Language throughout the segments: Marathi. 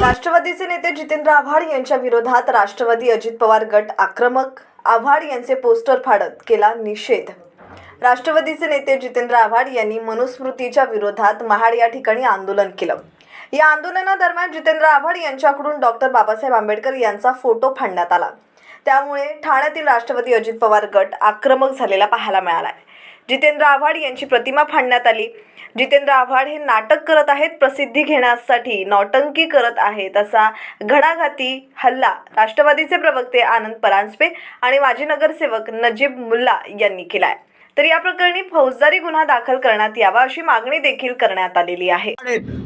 राष्ट्रवादीचे नेते जितेंद्र आव्हाड यांच्या विरोधात राष्ट्रवादी अजित पवार गट आक्रमक. आव्हाड यांचे पोस्टर फाडत केला निषेध. राष्ट्रवादीचे नेते जितेंद्र आव्हाड यांनी मनुस्मृतीच्या विरोधात महाड या ठिकाणी आंदोलन केलं. या आंदोलनादरम्यान जितेंद्र आव्हाड यांच्याकडून डॉक्टर बाबासाहेब आंबेडकर यांचा फोटो फाडण्यात आला. त्यामुळे ठाण्यातील राष्ट्रवादी अजित पवार गट आक्रमक झालेला पाहायला मिळालाय. जितेंद्र आव्हाड यांची प्रतिमा फाडण्यात आली. जितेंद्र आव्हाड हे नाटक करत आहेत प्रसिद्धी घेण्यासाठी नौटंकी करत आहेत असा घणाघाती हल्ला राष्ट्रवादीचे प्रवक्ते आनंद परांजपे आणि माजी नगरसेवक नजीब मुल्ला यांनी केला आहे तर या प्रकरणी फौजदारी गुन्हा दाखल करण्यात यावा अशी मागणी देखील करण्यात आलेली आहे.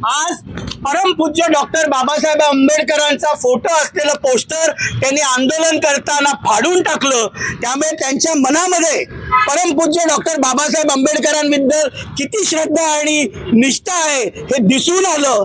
आज परमपूज्य डॉक्टर बाबासाहेब आंबेडकरांचा फोटो असलेलं पोस्टर त्यांनी आंदोलन करताना फाडून टाकलं. त्यामुळे त्यांच्या मनामध्ये परमपूज्य डॉक्टर बाबासाहेब आंबेडकरांबद्दल किती श्रद्धा आणि निष्ठा आहे हे दिसून आलं.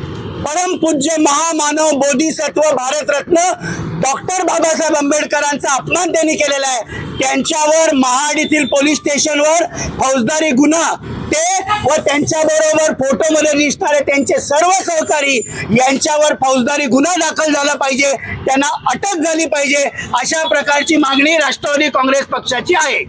परमपूज्य महामानव बोधिसत्व भारतरत्न डॉक्टर बाबासाहेब आंबेडकरांचा अपमान त्यांनी केलेला आहे. त्यांच्यावर महाड येथील पोलीस स्टेशनवर फौजदारी गुन्हा ते व त्यांच्याबरोबर फोटोमध्ये दिसणारे त्यांचे सर्व सहकारी यांच्यावर फौजदारी गुन्हा दाखल झाला पाहिजे त्यांना अटक झाली पाहिजे अशा प्रकारची मागणी राष्ट्रवादी काँग्रेस पक्षाची आहे.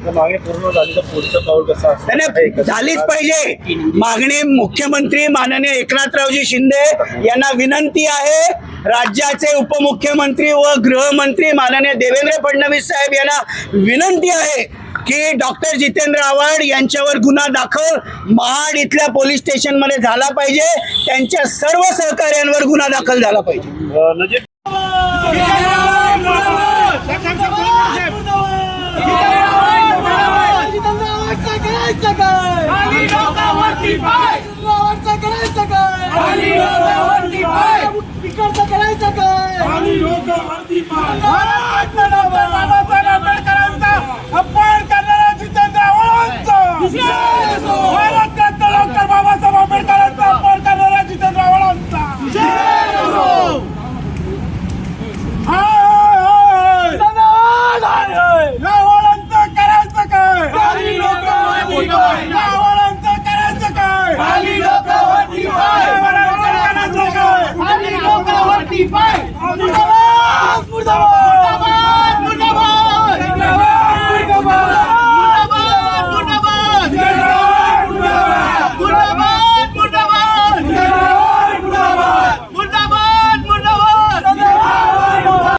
झालीच? पाहिजे. मागणी मुख्यमंत्री माननीय एकनाथरावजी शिंदे यांना विनंती आहे. राज्याचे उपमुख्यमंत्री व गृहमंत्री माननीय देवेंद्र फडणवीस साहेब यांना विनंती आहे की डॉक्टर जितेंद्र आव्हाड यांच्यावर गुन्हा दाखल महाड इथल्या पोलीस स्टेशनमध्ये झाला पाहिजे. त्यांच्या सर्व सहकार्यांवर गुन्हा दाखल झाला पाहिजे. মুর্দাবাদ! মুর্দাবাদ!